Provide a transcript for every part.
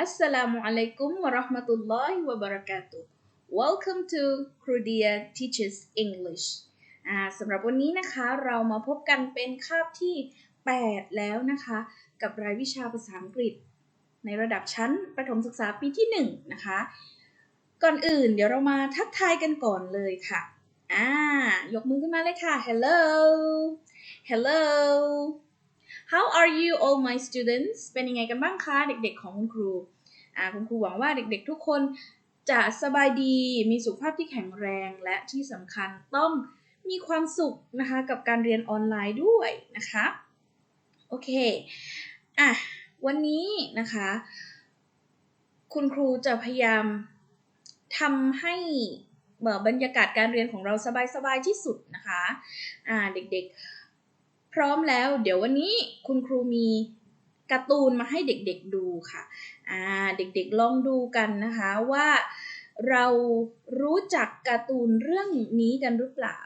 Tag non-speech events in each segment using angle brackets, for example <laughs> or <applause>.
Assalamu alaikum wa rahmatullahi wa barakatuh. Welcome to Crudia Teaches English อ่าสำหรับวันนี้นะคะเรามาพบกันเป็นคาบที่ 8 แล้วนะคะ กับรายวิชาภาษาอังกฤษ ในระดับชั้นประถมศึกษาปีที่ 1 นะคะ ก่อนอื่นเดี๋ยวเรามาทักทายกันก่อนเลยค่ะอ่ายกมือขึ้นมาเลยค่ะ Hello Hello How are you all my students เป็นยังไงกันบ้างคะเด็กๆของคุณครูอ่าคุณครูหวังว่าเด็กๆทุกคนจะสบายดี มีสุขภาพที่แข็งแรงและที่สำคัญต้องมีความสุขนะคะกับการเรียนออนไลน์ด้วยนะคะ โอเค อะ วันนี้นะคะ คุณครูจะพยายามทำให้บรรยากาศการเรียนของเราสบายๆที่สุดนะคะ อ่า เด็กๆ พร้อมแล้ว เดี๋ยววันนี้คุณครูมีการ์ตูนมาให้เด็กๆดูค่ะ อ่า เด็กๆลองดูกันนะคะว่าเรารู้จักการ์ตูนเรื่องนี้กันหรือเปล่า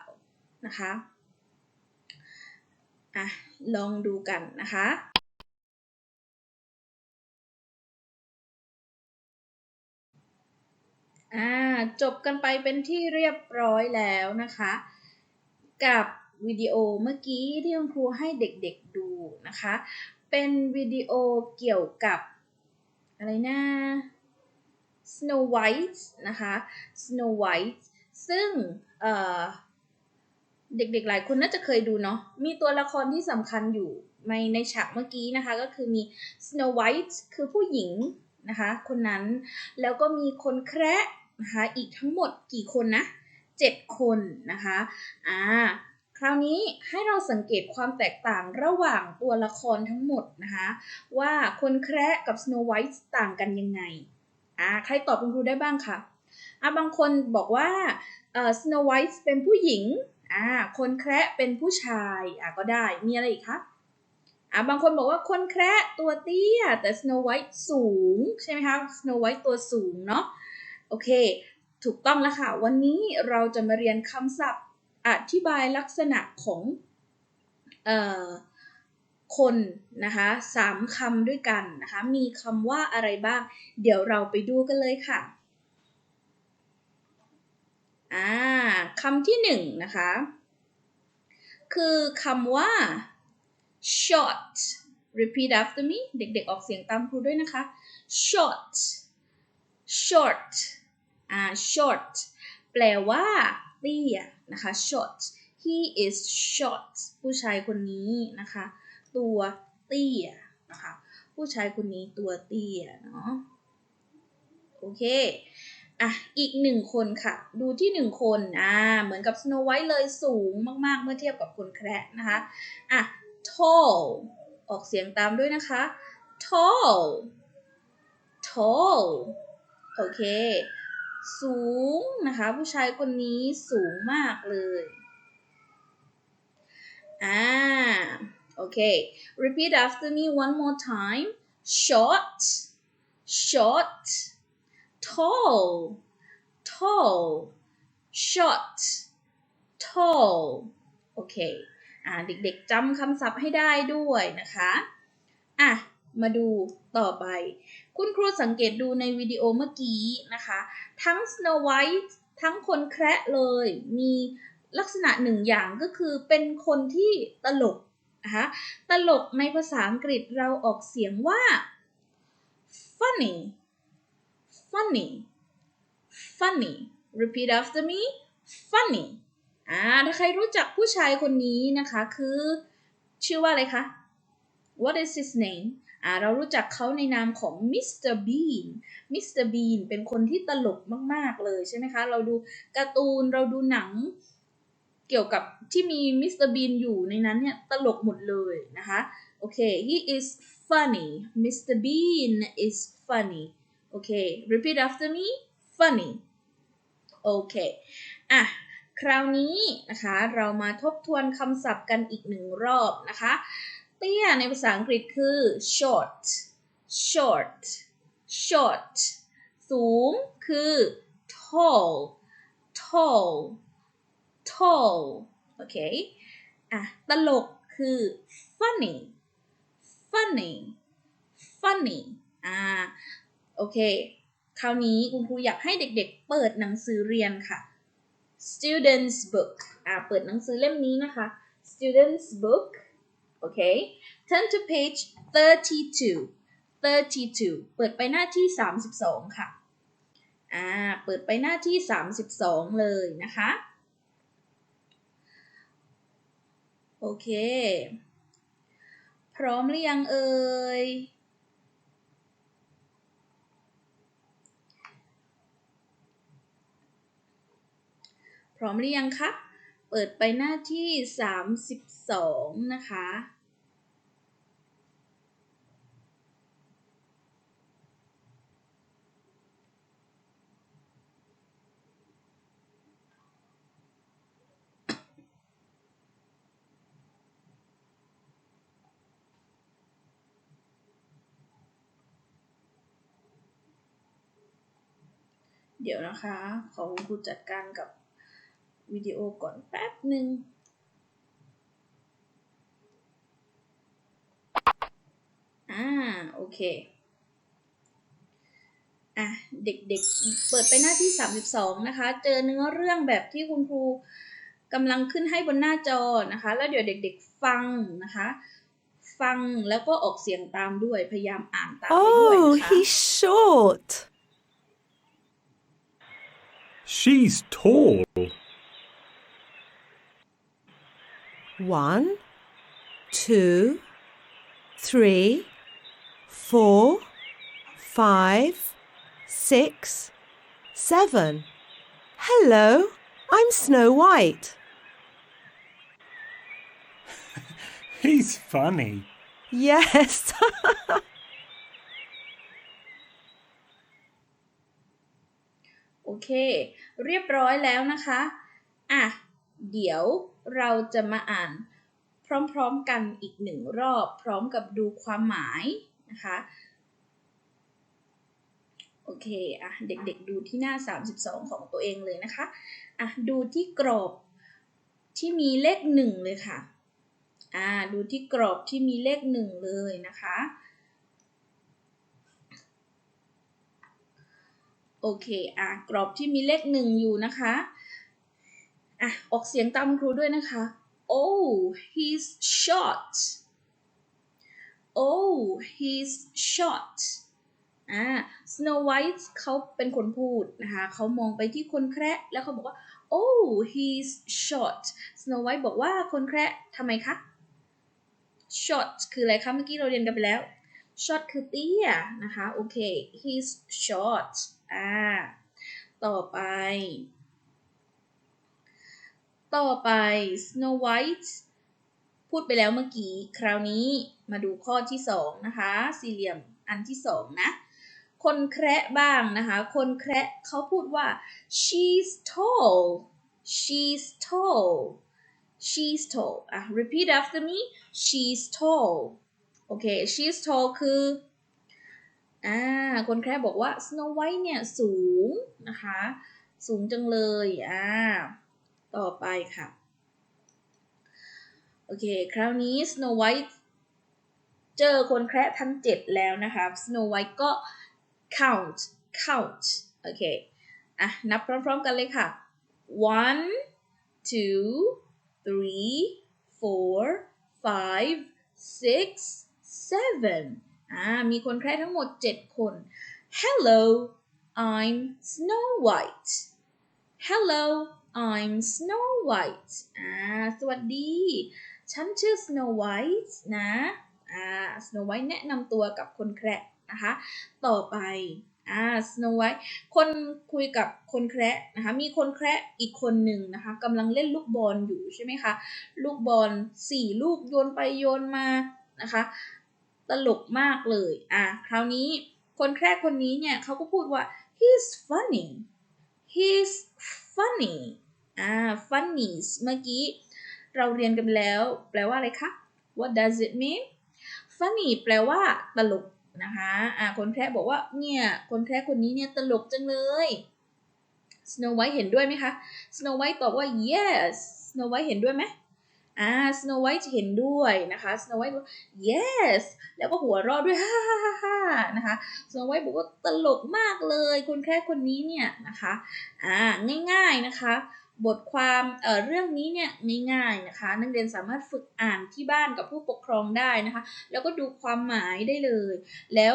นะคะ อะ ลองดูกันนะคะจบกันไปเป็นที่เรียบร้อยแล้วนะคะ กับ วิดีโอเมื่อกี้ที่คุณครูให้เด็กๆดูนะคะ เป็นวิดีโอเกี่ยวกับอะไรนะ Snow White นะคะ Snow White ซึ่งเเด็กๆหลายคนน่าจะเคยดูเนาะ มีตัวละครที่สำคัญอยู่ในในฉากเมื่อกี้นะคะ ก็คือมี Snow White คือผู้หญิงนะคะ คนนั้น แล้วก็มีคนแคระนะคะ อีกทั้งหมดกี่คนนะ 7 คนนะคะ อ่า คราวนี้ให้เราสังเกตความแตกต่างระหว่างตัวละครทั้งหมดนะคะ ว่าคนแคระกับ Snow White ต่างกันยังไงอ่าใครตอบคุณครูได้บ้างคะอ่าบางคนบอกว่าเอ่อ Snow White เป็นผู้หญิงอ่าคนแคระเป็นผู้ชายอ่าก็ได้มีอะไรอีกคะอ่าบางคนบอกว่าคนแคระตัวเตี้ยแต่ Snow White สูงใช่ไหมคะ Snow White ตัวสูงเนาะโอเค ถูกต้องแล้วค่ะ วันนี้เราจะมาเรียนคำศัพท์ อธิบายลักษณะของออคนนะคะสามคำด้วยกันนะคะ มีคำว่าอะไรบ้าง เดี๋ยวเราไปดูกันเลยค่ะอ่าคำที่หนึ่งนะคะ คือคำว่า short repeat after me เด็กๆ ออกเสียงตามครูด้วยนะคะ short short อ่า short แปลว่า เตี้ยนะคะ short he is short ผู้ชายคนนี้นะคะ ตัวเตี้ยนะคะ ผู้ชายคนนี้ตัวเตี้ยเนาะโอเคอะอีกหนึ่งคนค่ะ ดูที่หนึ่งคนอ่าเหมือนกับ Snow White เลยสูงมากๆ เมื่อเทียบกับคนแคระนะคะอะ tall ออกเสียงตามด้วยนะคะ tall tall โอเค สูงนะคะ ผู้ชายคนนี้สูงมากเลย อ่า โอเค repeat after me one more time short short tall tall short tall โอเค อ่า เด็กๆจำคำศัพท์ให้ได้ด้วยนะคะ อะ มาดูต่อไป คุณครูสังเกตดูในวิดีโอเมื่อกี้นะคะ ทั้ง Snow White ทั้งคนแคระเลย มีลักษณะหนึ่งอย่างก็คือเป็นคนที่ตลกนะคะตลกในภาษาอังกฤษเราออกเสียงว่า funny funny funny repeat after me funny อ่าถ้าใครรู้จักผู้ชายคนนี้นะคะ คือ ชื่อว่าอะไรคะ What is his name เรารู้จักเขาในนามของ Mr. Bean Mr. Bean เตอร์บีนเป็นคนที่ตลกมาก ๆ เลยใช่ไหมคะ เราดูการ์ตูนเราดูหนังเกี่ยวกับที่มี Mr. Bean อยู่ในนั้นเนี่ย ตลกหมดเลยนะคะ โอเค he is funny Mr. Bean is funny โอเค repeat after me funny โอเคอะคราวนี้นะคะ เรามาทบทวนคำศัพท์กันอีกหนึ่งรอบนะคะ ตี้ยในภาษาอังกฤษคือ short short short สูงคือ tall tall tall โอเค อะ ตลกคือ funny funny funny อ่า โอเค คราวนี้คุณครูอยากให้เด็กๆ เปิดหนังสือเรียนค่ะ students book อ่า เปิดหนังสือเล่มนี้นะคะ students book โอเค turn to page 32 32 เปิดไปหน้าที่ 32 ค่ะ อ่า เปิดไปหน้าที่ 32 เลยนะคะ โอเค พร้อมหรือยังเอ่ย พร้อมหรือยังคะ เปิดไปหน้าที่ 32 นะคะ เดี๋ยวนะคะ ขอคุณครูจัดการกับวิดีโอก่อนแป๊บหนึ่งอ่า โอเค อะ เด็กๆ เปิดไปหน้าที่ 32 นะคะ เจอเนื้อเรื่องแบบที่คุณครูกำลังขึ้นให้บนหน้าจอนะคะ แล้วเดี๋ยวเด็ก ๆ ฟังนะคะ ฟังแล้วก็ออกเสียงตามด้วย พยายามอ่านตามไปด้วยนะคะ he's short. She's tall. One, two, three, four, five, six, seven. Hello, I'm Snow White. <laughs> He's funny. Yes. <laughs> โอเค เรียบร้อยแล้วนะคะ อะ เดี๋ยวเราจะมาอ่าน พร้อมๆกันอีกหนึ่งรอบ พร้อมกับดูความหมายนะคะ โอเค อะ เด็กๆดูที่หน้า 32 ของตัวเองเลยนะคะ อะ ดูที่กรอบที่มีเลขหนึ่งเลยค่ะ อ่า ดูที่กรอบที่มีเลขหนึ่งเลยนะคะ โอเคอะกรอบที่มีเลขหนึ่งอยู่นะคะอะออกเสียงตามครูด้วยนะคะ Oh he's short Oh he's short อ่า Snow White เขาเป็นคนพูดนะคะ เขามองไปที่คนแคระแล้วเขาบอกว่า Oh he's short Snow White บอกว่าคนแคระทำไมคะ short คืออะไรคะ เมื่อกี้เราเรียนกันไปแล้ว short คือเตี้ยนะคะ โอเค he's short อ่า ต่อไป ต่อไป Snow White พูดไปแล้วเมื่อกี้ คราวนี้มาดูข้อที่สองนะคะ สี่เหลี่ยมอันที่สองนะ คนแคระบ้างนะคะ คนแคระเขาพูดว่า she's tall she's tall she's tall อะ repeat after me she's tall โอเค she's tall คือ อ่าคนแคระบอกว่า Snow White เนี่ยสูงนะคะ สูงจังเลยอ่าต่อไปค่ะ โอเค คราวนี้ Snow White เจอคนแคระทั้งเจ็ดแล้วนะคะ Snow White ก็ count count โอเคอะนับพร้อมๆกันเลยค่ะ one two three four five six seven มีคนแคระทั้งหมด 7 คน Hello I'm Snow White Hello I'm Snow White อ่าสวัสดี ฉันชื่อ Snow White นะอ่า Snow White แนะนำตัวกับคนแคระนะคะ ต่อไปอ่า Snow White คนคุยกับคนแคระนะคะ มีคนแคระอีกคนหนึ่งนะคะกำลังเล่นลูกบอลอยู่ใช่ไหมคะ ลูกบอลสี่ลูกโยนไปโยนมานะคะ ตลกมากเลย อะ คราวนี้คนแคระคนนี้เนี่ยเขาก็พูดว่า he's funny he's funny อ่า funny เมื่อกี้เราเรียนกันแล้ว แปลว่าอะไรคะ what does it mean funny แปลว่าตลกนะคะอ่าคนแคระบอกว่า เนี่ย คนแคระคนนี้เนี่ยตลกจังเลย Snow White เห็นด้วยไหมคะ Snow White ตอบว่า yes Snow White เห็นด้วยไหม อ่า Snow White เห็นด้วยนะคะ Snow White บอก yes แล้วก็หัวเราะด้วยฮ่าฮ่าฮ่าฮ่านะคะสโนไวท์บอกว่าตลกมากเลยคนแค่คนนี้เนี่ยนะคะอ่าง่ายๆนะคะบทความเอ่อเรื่องนี้เนี่ยง่ายๆนะคะนักเรียนสามารถฝึกอ่านที่บ้านกับผู้ปกครองได้นะคะ แล้วก็ดูความหมายได้เลย แล้ว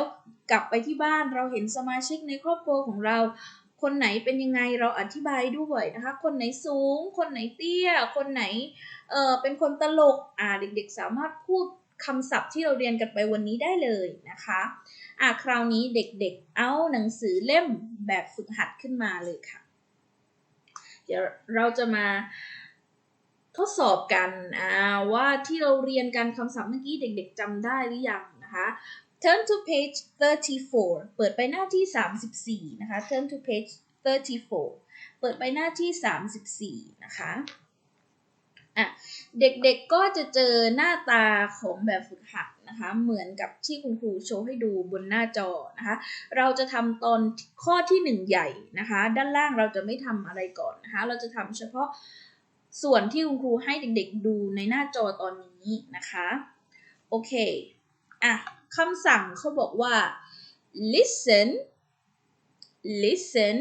กลับไปที่บ้านเราเห็นสมาชิกในครอบครัวของเรา คนไหนเป็นยังไงเราอธิบายด้วยนะคะ คนไหนสูง คนไหนเตี้ย คนไหน เออเป็นคนตลกอ่าเด็กๆ สามารถพูดคำศัพท์ที่เราเรียนกันไปวันนี้ได้เลยนะคะอ่าคราวนี้เด็กๆ เอาหนังสือเล่มแบบฝึกหัดขึ้นมาเลยค่ะ เดี๋ยวเราจะมาทดสอบกันอ่าว่าที่เราเรียนกันคำศัพท์เมื่อกี้เด็กๆจำได้หรือยังนะคะ Turn to page 34 เปิดไปหน้าที่ 34 นะคะ Turn to page 34 เปิดไปหน้าที่ 34 นะคะ อะเด็กๆก็จะเจอหน้าตาของแบบฝึกหัดนะคะ เหมือนกับที่คุณครูโชว์ให้ดูบนหน้าจอนะคะ เราจะทำตอนข้อที่ 1 ใหญ่นะคะ ด้านล่างเราจะไม่ทำอะไรก่อนนะคะ เราจะทำเฉพาะส่วนที่คุณครูให้เด็กๆดูในหน้าจอตอนนี้นะคะ โอเค อะคำสั่งเขาบอกว่า listen listen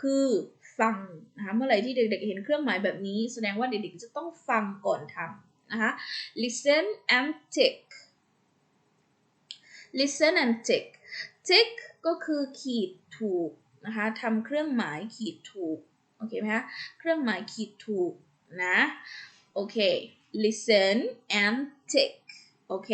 คือ ฟังนะคะเมื่อไหร่ที่เด็กๆเห็นเครื่องหมายแบบนี้ แสดงว่าเด็กๆจะต้องฟังก่อนทำนะคะ listen and tick listen and tick tick ก็คือขีดถูกนะคะทำเครื่องหมายขีดถูกโอเคไหมคะเครื่องหมายขีดถูกนะโอเค listen and tick โอเค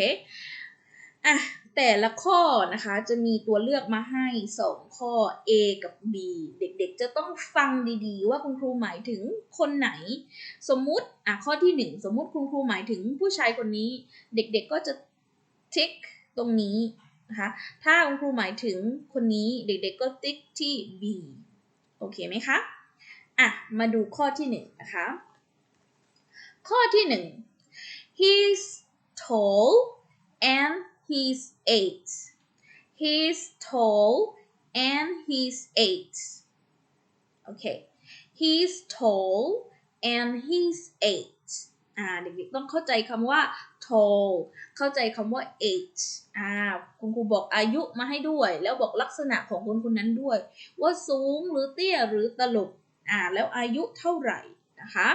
อะ แต่ละข้อนะคะจะมีตัวเลือกมาให้ 2 ข้อ A กับ B เด็กๆ จะต้องฟังดีๆ ว่าคุณครูหมายถึงคนไหน สมมุติอะข้อที่ 1 สมมุติคุณครูหมายถึงผู้ชายคนนี้ เด็กๆก็จะ tick ตรงนี้นะคะถ้าคุณครูหมายถึงคนนี้เด็กๆก็ tick ที่ B โอเคไหมคะอะมาดูข้อที่1นะคะข้อที่ 1 he's tall and he's eight. He's tall and he's eight. Okay. He's tall and he's eight. อ่าเด็กๆต้องเข้าใจคำว่า tall เข้าใจคำว่า eight อ่าคุณครูบอกอายุมาให้ด้วย แล้วบอกลักษณะของคนคนนั้นด้วย ว่าสูงหรือเตี้ยหรือตลกอ่าแล้วอายุเท่าไหร่นะคะ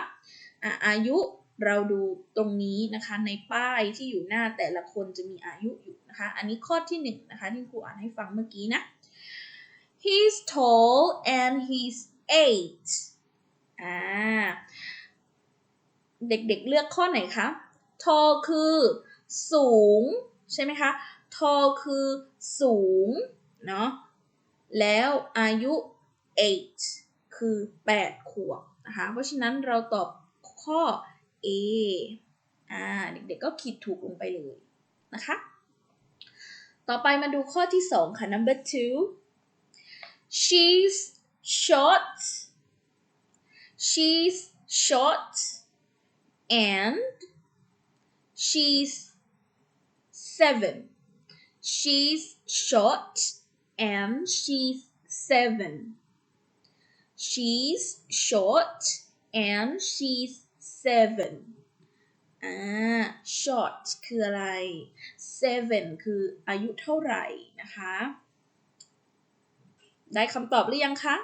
อ่าอายุ เราดูตรงนี้นะคะในป้ายที่อยู่หน้าแต่ละคนจะมีอายุอยู่นะคะอันนี้ข้อที่หนึ่งนะคะที่ครูอ่านให้ฟังเมื่อกี้นะ he's tall and he's eight อ่าเด็กๆเลือกข้อไหนคะ tall คือสูง ใช่ไหมคะ tall คือสูงเนาะแล้วอายุ eight คือ 8 ขวบนะคะ เพราะฉะนั้นเราตอบข้อ A อ่าเด็กๆก็คิดถูกลงไปเลยนะคะ ต่อไปมาดูข้อที่ 2 ค่ะ number two she's short she's short and she's seven she's short and she's seven she's short and she's seven อ่า short คืออะไร seven คืออายุเท่าไหร่นะคะ ได้คำตอบหรือยังคะ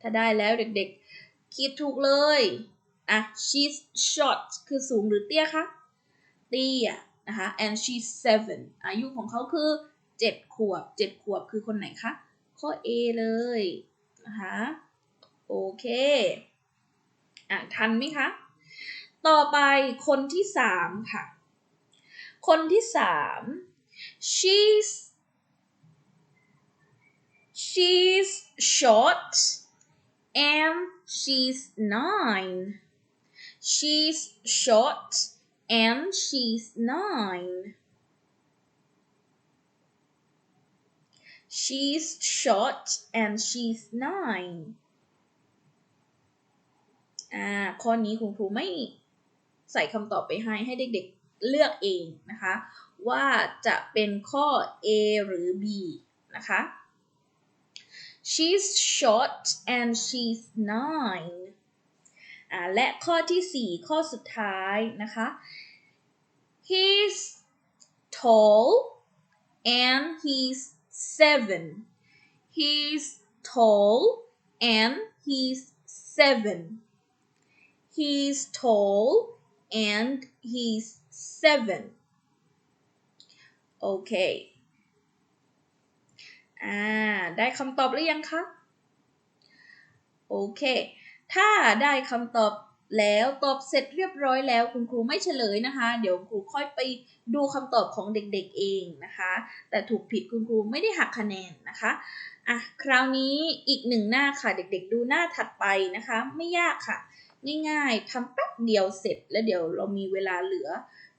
ถ้าได้แล้วเด็กๆ คิดถูกเลย อะ she's short คือสูงหรือเตี้ยคะ เตี้ยนะคะ and she's seven อายุของเขาคือ 7 ขวบ 7 ขวบคือคนไหนคะ ข้อ A เลยนะคะ โอเค อะ ทันไหมคะ ต่อไปคนที่สามค่ะ คนที่สาม she's she's short and she's nine she's short and she's nine she's short and she's nine อ่า ข้อนี้คุณครูไม่ ใส่คำตอบไปให้ให้เด็กๆเลือกเองนะคะ ว่าจะเป็นข้อ A หรือ B นะคะ she's short and she's nine อ่าและข้อที่ 4 ข้อสุดท้ายนะคะ he's tall and he's seven he's tall and he's seven he's tall and he's seven โอเคอ่า ได้คำตอบหรือยังคะ โอเค ถ้าได้คำตอบแล้วตอบเสร็จเรียบร้อยแล้วคุณครูไม่เฉลยนะคะ เดี๋ยวครูค่อยไปดูคำตอบของเด็กๆเองนะคะ แต่ถูกผิดคุณครูไม่ได้หักคะแนนนะคะอะคราวนี้อีกหนึ่งหน้าค่ะ เด็กๆ ดูหน้าถัดไปนะคะ ไม่ยากค่ะ ง่ายๆทำแป๊ เดียวเสร็จ แล้วเดี๋ยวเรามีเวลาเหลือ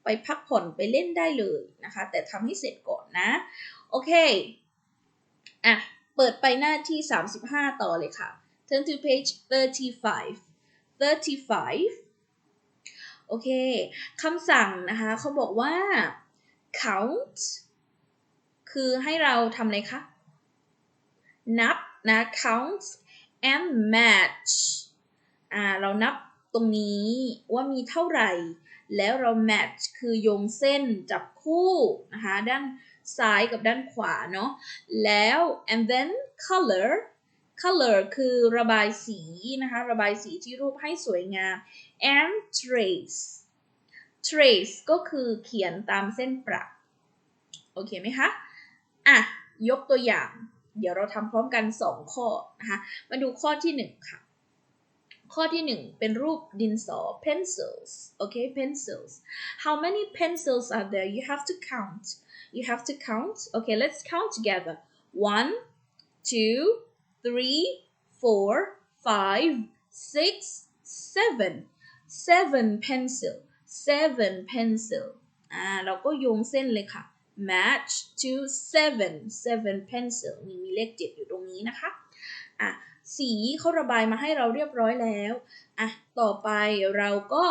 ไปพักผ่อนไปเล่นได้เลยนะคะ แต่ทำให้เสร็จก่อนนะ โอเค อะ เปิดไปหน้าที่ 35 ต่อเลยค่ะ turn to page 35 35 โอเค คำสั่งนะคะเขาบอกว่า count คือให้เราทำอะไรคะ นับนะ count and match อ่า เรานับ ตรงนี้ว่ามีเท่าไหร่ แล้วเรา match คือโยงเส้นจับคู่นะคะด้านซ้ายกับด้านขวาเนาะแล้ว and then color color คือระบายสีนะคะระบายสีที่รูปให้สวยงาม and trace trace ก็คือเขียนตามเส้นประโอเคไหมคะอะยกตัวอย่าง เดี๋ยวเราทำพร้อมกัน 2 ข้อนะคะมาดูข้อที่ 1 ค่ะ ข้อที่ 1 เป็นรูปดินสอ pencils โอเค pencils how many pencils are there you have to count you have to count okay let's count together one two three four five six seven seven pencil seven pencil อ่า เราก็โยงเส้นเลยค่ะ match to seven seven pencil นี่มีเลขเจ็ดอยู่ตรงนี้นะคะ อ่ะ สีเขาระบายมาให้เราเรียบร้อยแล้วอะต่อไปเราก็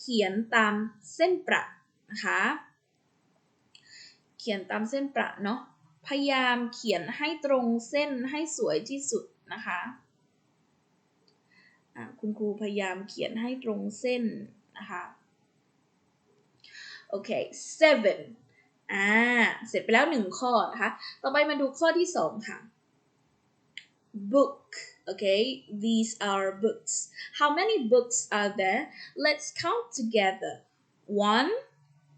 เขียนตามเส้นประนะคะ เขียนตามเส้นประเนาะพยายามเขียนให้ตรงเส้นให้สวยที่สุดนะคะอะคุณครูพยายามเขียนให้ตรงเส้นนะคะโอเค seven อ่า เสร็จไปแล้วหนึ่งข้อนะคะ ต่อไปมาดูข้อที่สองค่ะ book Okay, these are books. How many books are there? Let's count together. One,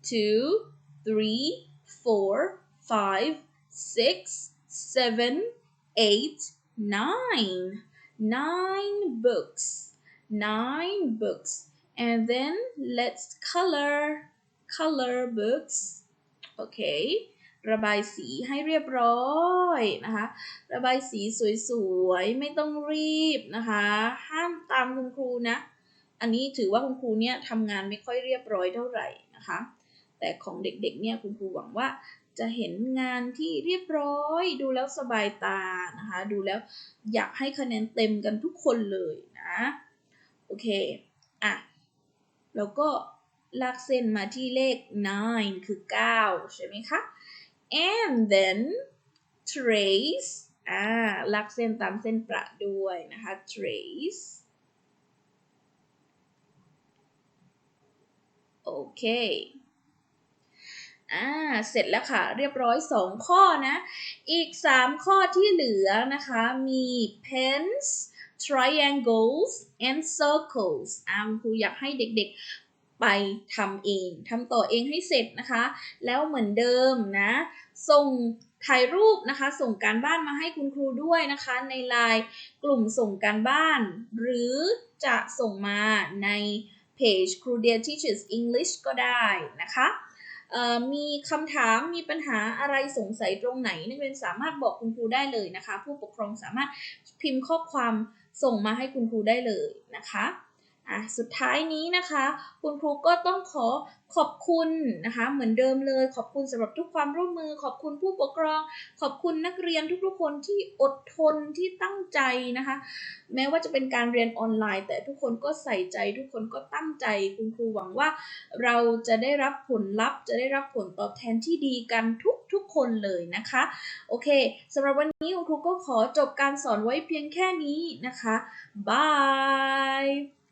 two, three, four, five, six, seven, eight, nine. Nine books. Nine books. And then let's color, color books. Okay, ระบายสีให้เรียบร้อยนะคะ ระบายสีสวยๆ ไม่ต้องรีบนะคะ ห้ามตามคุณครูนะ อันนี้ถือว่าคุณครูเนี่ยทำงานไม่ค่อยเรียบร้อยเท่าไหร่นะคะ แต่ของเด็กๆเนี่ยคุณครูหวังว่าจะเห็นงานที่เรียบร้อย ดูแล้วสบายตานะคะ ดูแล้วอยากให้คะแนนเต็มกันทุกคนเลยนะ โอเค อะ แล้วก็ลากเส้นมาที่เลข 9 คือ 9 ใช่ไหมคะ and then trace อ่าลากเส้นตามเส้นประด้วยนะคะ trace โอเคอ่า เสร็จแล้วค่ะ เรียบร้อย 2 ข้อนะ อีก 3 ข้อที่เหลือนะคะ มี pens triangles and circles อ่าคุณครูอยากให้เด็กๆ ไปทำเองทำต่อเองให้เสร็จนะคะ แล้วเหมือนเดิมนะ ส่งถ่ายรูปนะคะ ส่งการบ้านมาให้คุณครูด้วยนะคะ ในไลน์กลุ่มส่งการบ้าน หรือจะส่งมาในเพจครูเดีย Teachers English ก็ได้นะคะมีคำถามมีปัญหาอะไรสงสัยตรงไหน นักเรียนสามารถบอกคุณครูได้เลยนะคะ ผู้ปกครองสามารถพิมพ์ข้อความส่งมาให้คุณครูได้เลยนะคะ อะสุดท้ายนี้นะคะ คุณครูก็ต้องขอขอบคุณนะคะ เหมือนเดิมเลย ขอบคุณสำหรับทุกความร่วมมือ ขอบคุณผู้ปกครอง ขอบคุณนักเรียนทุกๆคนที่อดทนที่ตั้งใจนะคะ แม้ว่าจะเป็นการเรียนออนไลน์ แต่ทุกคนก็ใส่ใจ ทุกคนก็ตั้งใจ คุณครูหวังว่า เราจะได้รับผลลัพธ์ จะได้รับผลตอบแทนที่ดีกันทุกๆคนเลยนะคะ โอเคสำหรับวันนี้คุณครูก็ขอจบการสอนไว้เพียงแค่นี้นะคะบาย